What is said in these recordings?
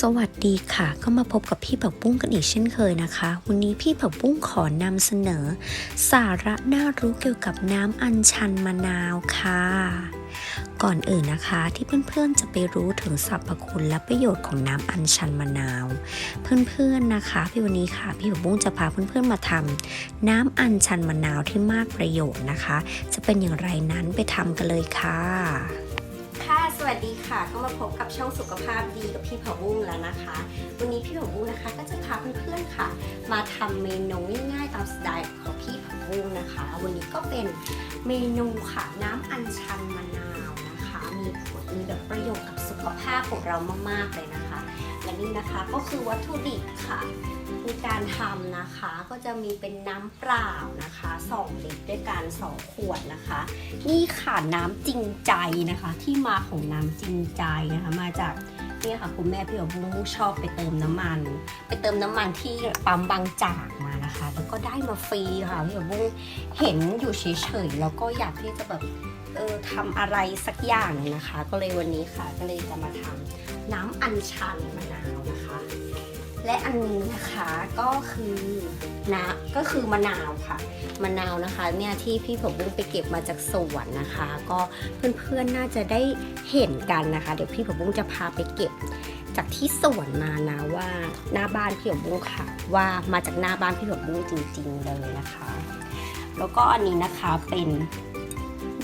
สวัสดีค่ะ ก็มาพบกับพี่ผักบุ้งกันอีกเช่นเคยนะคะ วันนี้พี่ผักบุ้งขอนำเสนอ สาระน่ารู้เกี่ยวกับน้ำอัญชันมะนาวค่ะ ก่อนอื่นนะคะที่เพื่อนๆจะไปรู้ถึงสรรพคุณและประโยชน์ของน้ำอัญชันมะนาว เพื่อนๆนะคะพี่วันนี้ค่ะ พี่ผักบุ้งจะพาเพื่อนๆมาทำน้ำอัญชันมะนาวที่มากประโยชน์นะคะ จะเป็นอย่างไรนั้นไปทำกันเลยค่ะ วัสดีค่ะ ก็มาพบกับช่องสุขภาพดีกับพี่เผาบุ้งแล้วนะคะ วันนี้พี่เผาบุ้งนะคะ ก็จะพาเพื่อนๆค่ะ มาทำเมนูง่ายๆตามสไตล์ของพี่เผาบุ้งนะคะ วันนี้ก็เป็นเมนูค่ะน้ำอัญชันมะนาวนะคะ มีผลมีแบบประโยชน์กับสุขภาพของเรามากๆเลยนะคะ นะคะก็คือวัตถุดิบค่ะ ในการทำนะคะก็จะมีเป็นน้ำเปล่านะคะ 2 ลิตรด้วยกัน 2 ขวดนะคะ นี่ค่ะน้ำจริงใจนะคะ ที่มาของน้ำจริงใจนะคะมาจากเนี่ยค่ะคุณแม่พี่อบบุ้งชอบไปเติมน้ำมัน ไปเติมน้ำมันที่ปั๊มบางจากมานะคะ แล้วก็ได้มาฟรีค่ะพี่อบบุ้งเห็นอยู่เฉยๆแล้วก็อยากที่จะแบบเออทำอะไรสักอย่างหนึ่งนะคะ ก็เลยวันนี้ค่ะก็เลยจะมาทำ น้ำอัญชันมะนาวนะคะ และอันนี้นะคะก็คือนะก็คือมะนาวค่ะ มะนาวนะคะเนี่ยที่พี่ผมบุ้งไปเก็บมาจากสวนนะคะ ก็เพื่อนๆน่าจะได้เห็นกันนะคะ เดี๋ยวพี่ผมบุ้งจะพาไปเก็บจากที่สวนมานะว่าหน้าบ้านพี่ผมบุ้งค่ะ ว่ามาจากหน้าบ้านพี่ผมบุ้งจริง ๆ เลยนะคะ แล้วก็อันนี้นะคะเป็น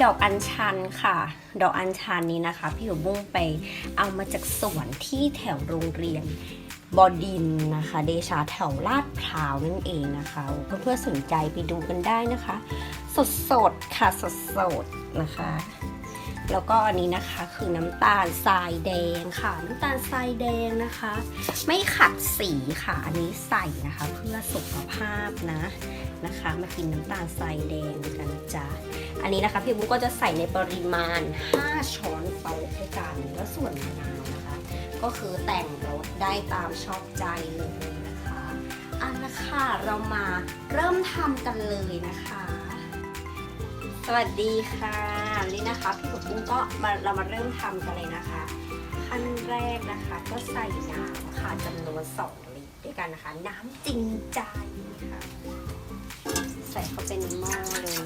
ดอกอัญชันค่ะ ดอกอัญชันนี้นะคะ พี่ผมบุ้งไปเอามาจากสวนที่แถวโรงเรียนบอดินนะคะ เดชาแถวลาดพร้าวนั่นเองนะคะเพื่อนๆสนใจไปดูกันได้นะคะ สดสดค่ะสดสดนะคะ แล้วก็อันนี้นะคะคือน้ำตาลทรายแดงค่ะ น้ำตาลทรายแดงนะคะ ไม่ขัดสีค่ะ อันนี้ใส่นะคะเพื่อสุขภาพนะนะคะ มากินน้ำตาลทรายแดงกันจ๊ะ อันนี้นะคะพี่บุ๊กก็จะใส่ในปริมาณ 5 ช้อนโต๊ะด้วยกันแล้วส่วนมะนาวนะคะ ก็คือแต่งรสได้ตามชอบใจเลยนะคะอันนะคะเรามาเริ่มทำกันเลยนะคะ สวัสดีค่ะนี่นะคะพี่ปุ๋กุ้งก็มาเรามาเริ่มทำกันเลยนะคะขั้นแรกนะคะก็ใส่น้ำค่ะจำนวน2ลิตรด้วยกันนะคะ น้ำจริงใจค่ะ ใส่เข้าไปในหม้อเลย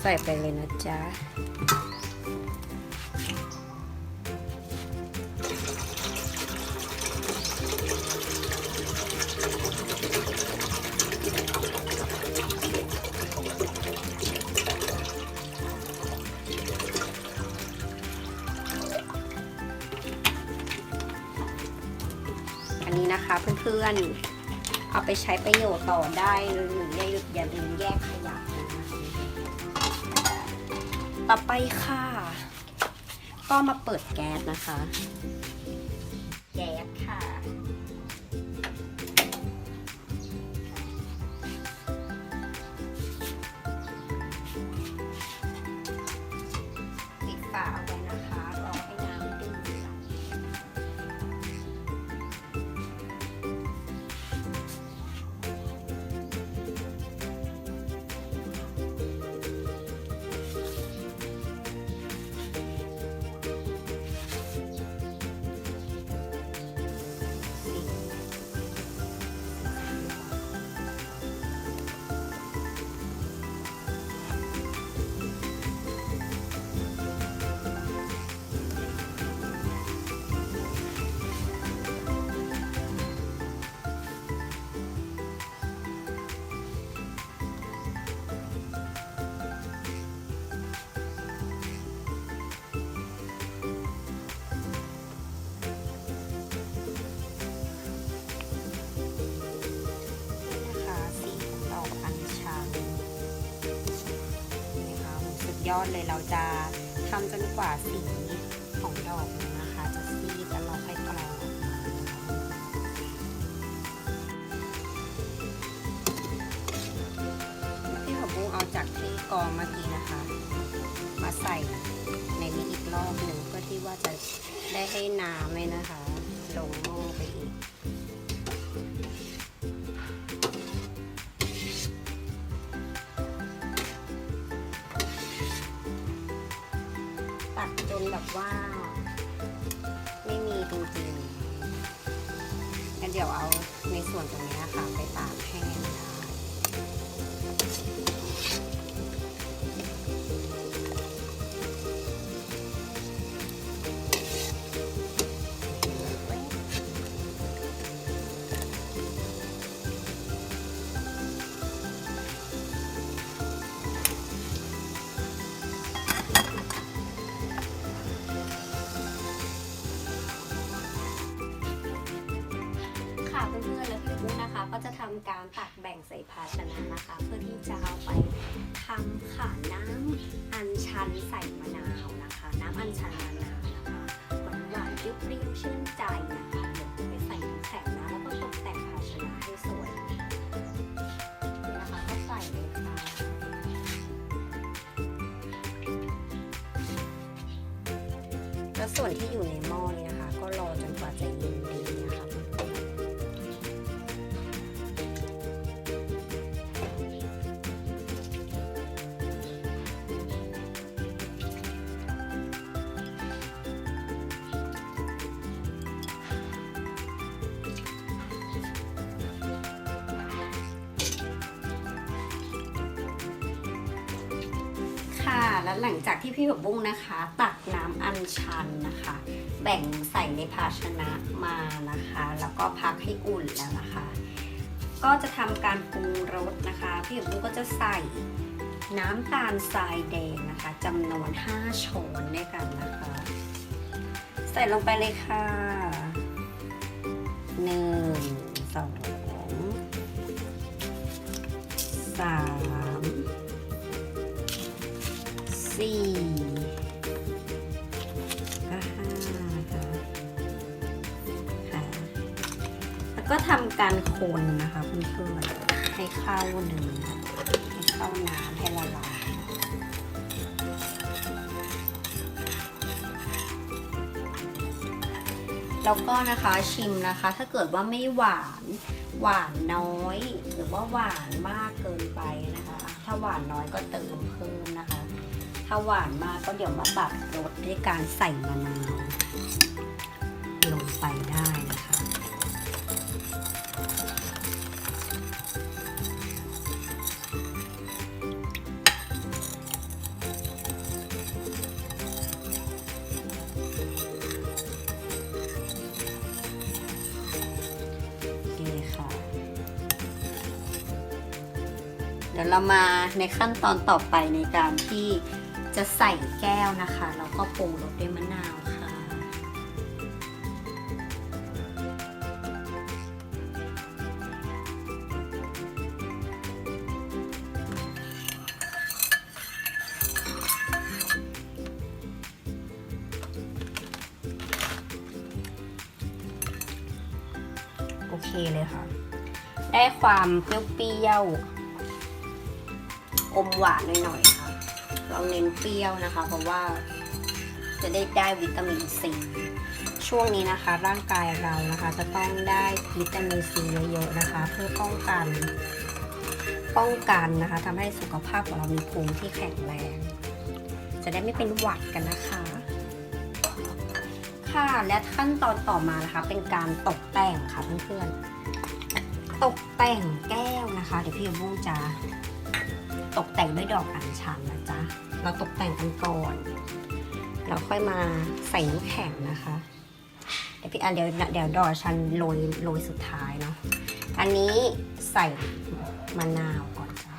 ใส่ไปเลยนะจ๊ะ นะคะเพื่อนๆ เอาไปใช้ประโยชน์ต่อได้หรืออย่าลืมอย่าลืมแยกขยะนะคะต่อไปค่ะ ก็มาเปิดแก๊สนะคะ ยอดเลยเราจะทำจนกว่าสีของดอกนะคะจะซีดแล้วเราค่อยกรองที่ผมบุ้งเอาจากที่กรองเมื่อกี้นะคะ มาใส่ในนี้อีกรอบหนึ่งเพื่อที่ว่าจะได้ให้น้ำเลยนะคะ ลงหม้อไปอีก แบบว่า ไม่มีจริงๆงั้นเดี๋ยวเอาในส่วนตรงนี้ค่ะไปตากแห้ง งใส่ภาชนะนะคะ เพื่อที่จะเอาไปทำขาน้ำอัญชันใส่มะนาวนะคะ น้ำอัญชันมะนาวนะคะหวานหวานๆเปรี้ยวๆชื่นใจนะคะเดี๋ยวจะไปใส่น้ำแข็งนะแล้วก็ตกแต่งภาชนะให้สวยนี่นะคะก็ใส่เลยค่ะแล้วส่วนที่อยู่ในหม้อนี้ แล้วหลังจากที่พี่ผักบุ้งนะคะ ตักน้ำอัญชันนะคะ แบ่งใส่ในภาชนะมานะคะ แล้วก็พักให้อุ่นแล้วนะคะ ก็จะทำการปรุงรสนะคะ พี่ผักบุ้งก็จะใส่น้ำตาลทรายแดงนะคะจำนวน 5 ช้อนด้วยกันนะคะ ใส่ลงไปเลยค่ะหนึ่งสองสาม การคนนะคะเพื่อนๆให้ข้าวเนื้อให้ข้าวน้ำให้ละลายแล้วก็นะคะชิมนะคะ ถ้าเกิดว่าไม่หวานหวานน้อย หรือว่าหวานมากเกินไปนะคะ ถ้าหวานน้อยก็เติมเพิ่มนะคะ ถ้าหวานมากก็เดี๋ยวมาปรับรสด้วยการใส่มะนาวลงไปได้นะคะ ยวเรามาในขั้นตอนต่อไปในการที่จะใส่แก้วนะคะแล้วก็ปรุงรสด้วยมะนาวค่ะ โอเคเลยค่ะ ได้ความเปรี้ยวๆ อมหวานหน่อยๆค่ะ เราเน้นเปรี้ยวนะคะ เพราะว่าจะได้ได้วิตามินซีช่วงนี้นะคะร่างกายเรานะคะจะต้องได้วิตามินซีเยอะๆนะคะ เพื่อป้องกัน ป้องกันนะคะทำให้สุขภาพของเรามีภูมิที่แข็งแรง จะได้ไม่เป็นหวัดกันนะคะ ค่ะและขั้นตอนต่อมานะคะ เป็นการตกแต่งค่ะเพื่อนๆตกแต่งแก้วนะคะ เดี๋ยวพี่บุ้งจะ ตกแต่งด้วยดอกอัญชันนะจ๊ะ เราตกแต่งกันก่อน เราค่อยมาใส่น้ำแข็งนะคะเดี๋ยวพี่อันเดี๋ยวเดี๋ยวดอกอัญชันโรยโรยสุดท้ายเนาะ อันนี้ใส่มะนาวก่อนจ้ะ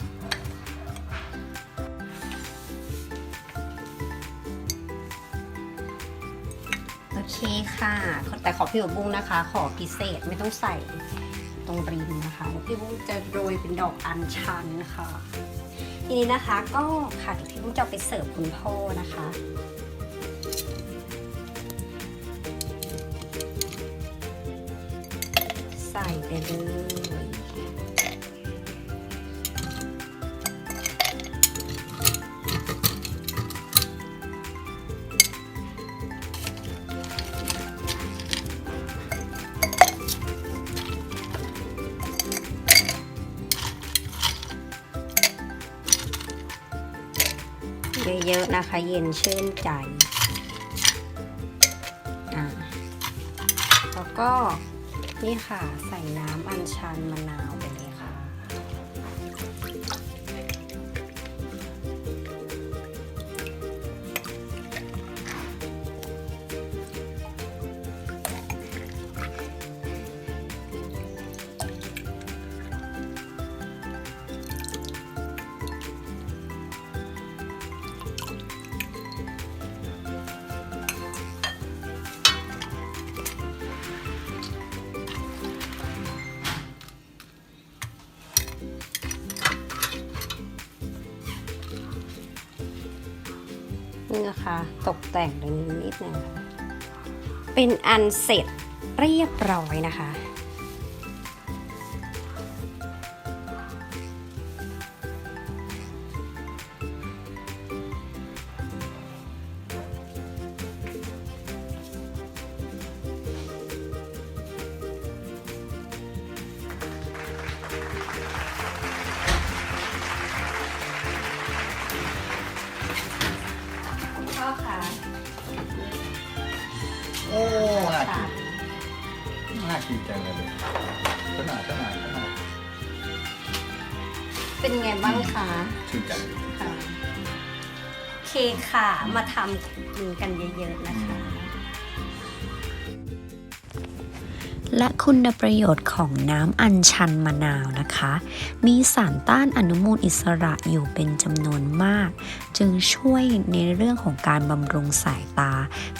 โอเคค่ะ แต่ขอพี่บุ้งนะคะ ขอพิเศษไม่ต้องใส่ตรงริมนะคะ พี่บุ้งจะโรยเป็นดอกอัญชันค่ะ ทีนี้นะคะก็ค่ะเดี๋ยวพี่บุ้งจะไปเสิร์ฟคุณพ่อนะคะ ใส่ไปเลย เยอะๆนะคะ เย็นชื่นใจแล้วก็นี่ค่ะใส่น้ำอัญชันมะนาว นี่นะคะ ตกแต่งตรงนี้นิดนึงเป็นอันเสร็จเรียบร้อยนะคะ ชื่นใจค่ะโอเคค่ะมาทำกินกันเยอะๆนะคะ และคุณประโยชน์ของน้ำอัญชันมะนาวนะคะ มีสารต้านอนุมูลอิสระอยู่เป็นจำนวนมาก จึงช่วยในเรื่องของการบำรุงสายตา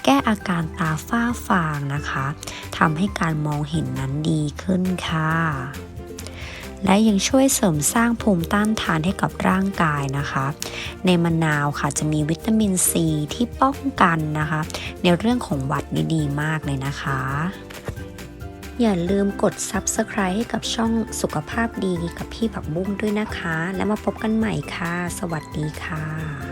แก้อาการตาฝ้าฟางนะคะทำให้การมองเห็นนั้นดีขึ้นค่ะ และยังช่วยเสริมสร้างภูมิต้านทานให้กับร่างกายนะคะ ในมะนาวค่ะจะมีวิตามินซีที่ป้องกันนะคะ ในเรื่องของหวัดนี่ดีมากเลยนะคะ อย่าลืมกด Subscribe ให้กับช่องสุขภาพดีกับพี่ผักบุ้งด้วยนะคะ แล้วมาพบกันใหม่ค่ะ สวัสดีค่ะ